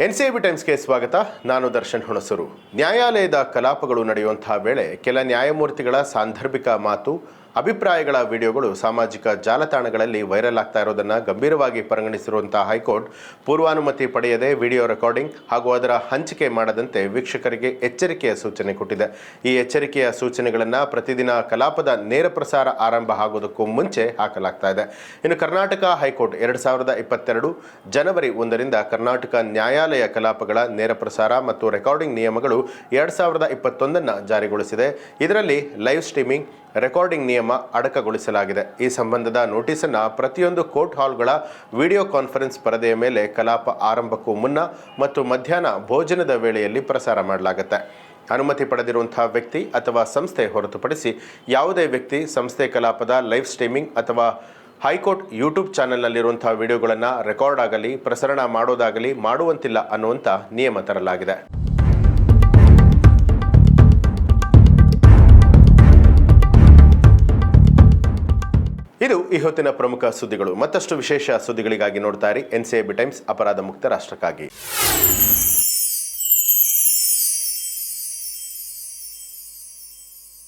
NCIB ಟೈಮ್ಸ್ಗೆ ಸ್ವಾಗತ. ನಾನು ದರ್ಶನ್ ಹುಣಸೂರು. ನ್ಯಾಯಾಲಯದ ಕಲಾಪಗಳು ನಡೆಯುವಂತಹ ವೇಳೆ ಕೆಲ ನ್ಯಾಯಮೂರ್ತಿಗಳ ಸಾಂದರ್ಭಿಕ ಮಾತು ಅಭಿಪ್ರಾಯಗಳ ವಿಡಿಯೋಗಳು ಸಾಮಾಜಿಕ ಜಾಲತಾಣಗಳಲ್ಲಿ ವೈರಲ್ ಆಗ್ತಾ ಇರೋದನ್ನು ಗಂಭೀರವಾಗಿ ಪರಿಗಣಿಸಿರುವಂತಹ ಹೈಕೋರ್ಟ್ ಪೂರ್ವಾನುಮತಿ ಪಡೆಯದೆ ವಿಡಿಯೋ ರೆಕಾರ್ಡಿಂಗ್ ಹಾಗೂ ಅದರ ಹಂಚಿಕೆ ಮಾಡದಂತೆ ವೀಕ್ಷಕರಿಗೆ ಎಚ್ಚರಿಕೆಯ ಸೂಚನೆ ಕೊಟ್ಟಿದೆ. ಈ ಎಚ್ಚರಿಕೆಯ ಸೂಚನೆಗಳನ್ನು ಪ್ರತಿದಿನ ಕಲಾಪದ ನೇರ ಪ್ರಸಾರ ಆರಂಭ ಆಗೋದಕ್ಕೂ ಮುಂಚೆ ಹಾಕಲಾಗ್ತಾ ಇದೆ. ಇನ್ನು ಕರ್ನಾಟಕ ಹೈಕೋರ್ಟ್ ಎರಡು ಸಾವಿರದ ಇಪ್ಪತ್ತೆರಡು ಜನವರಿ ಒಂದರಿಂದ ಕರ್ನಾಟಕ ನ್ಯಾಯಾಲಯ ಕಲಾಪಗಳ ನೇರ ಪ್ರಸಾರ ಮತ್ತು ರೆಕಾರ್ಡಿಂಗ್ ನಿಯಮಗಳು ಎರಡು ಸಾವಿರದ ಇಪ್ಪತ್ತೊಂದನ್ನು ಜಾರಿಗೊಳಿಸಿದೆ. ಇದರಲ್ಲಿ ಲೈವ್ ಸ್ಟ್ರೀಮಿಂಗ್ ರೆಕಾರ್ಡಿಂಗ್ ನಿಯಮ ಅಡಕಗೊಳಿಸಲಾಗಿದೆ. ಈ ಸಂಬಂಧದ ನೋಟಿಸನ್ನು ಪ್ರತಿಯೊಂದು ಕೋರ್ಟ್ ಹಾಲ್ಗಳ ವಿಡಿಯೋ ಕಾನ್ಫರೆನ್ಸ್ ಪರದೆಯ ಮೇಲೆ ಕಲಾಪ ಆರಂಭಕ್ಕೂ ಮುನ್ನ ಮತ್ತು ಮಧ್ಯಾಹ್ನ ಭೋಜನದ ವೇಳೆಯಲ್ಲಿ ಪ್ರಸಾರ ಮಾಡಲಾಗುತ್ತೆ. ಅನುಮತಿ ಪಡೆದಿರುವಂತಹ ವ್ಯಕ್ತಿ ಅಥವಾ ಸಂಸ್ಥೆ ಹೊರತುಪಡಿಸಿ ಯಾವುದೇ ವ್ಯಕ್ತಿ ಸಂಸ್ಥೆ ಕಲಾಪದ ಲೈವ್ ಸ್ಟ್ರೀಮಿಂಗ್ ಅಥವಾ ಹೈಕೋರ್ಟ್ ಯೂಟ್ಯೂಬ್ ಚಾನೆಲ್ನಲ್ಲಿರುವಂತಹ ವಿಡಿಯೋಗಳನ್ನು ರೆಕಾರ್ಡ್ ಆಗಲಿ, ಪ್ರಸರಣ ಮಾಡೋದಾಗಲಿ ಮಾಡುವಂತಿಲ್ಲ ಅನ್ನುವಂಥ ನಿಯಮ ತರಲಾಗಿದೆ. ಇದು ಈ ಹೊತ್ತಿನ ಪ್ರಮುಖ ಸುದ್ದಿಗಳು. ಮತ್ತಷ್ಟು ವಿಶೇಷ ಸುದ್ದಿಗಳಿಗಾಗಿ ನೋಡ್ತಾ ಇರಿ. ಎನ್ ಟೈಮ್ಸ್ ಅಪರಾಧ ಮುಕ್ತ ರಾಷ್ಟ್ರಕ್ಕಾಗಿ.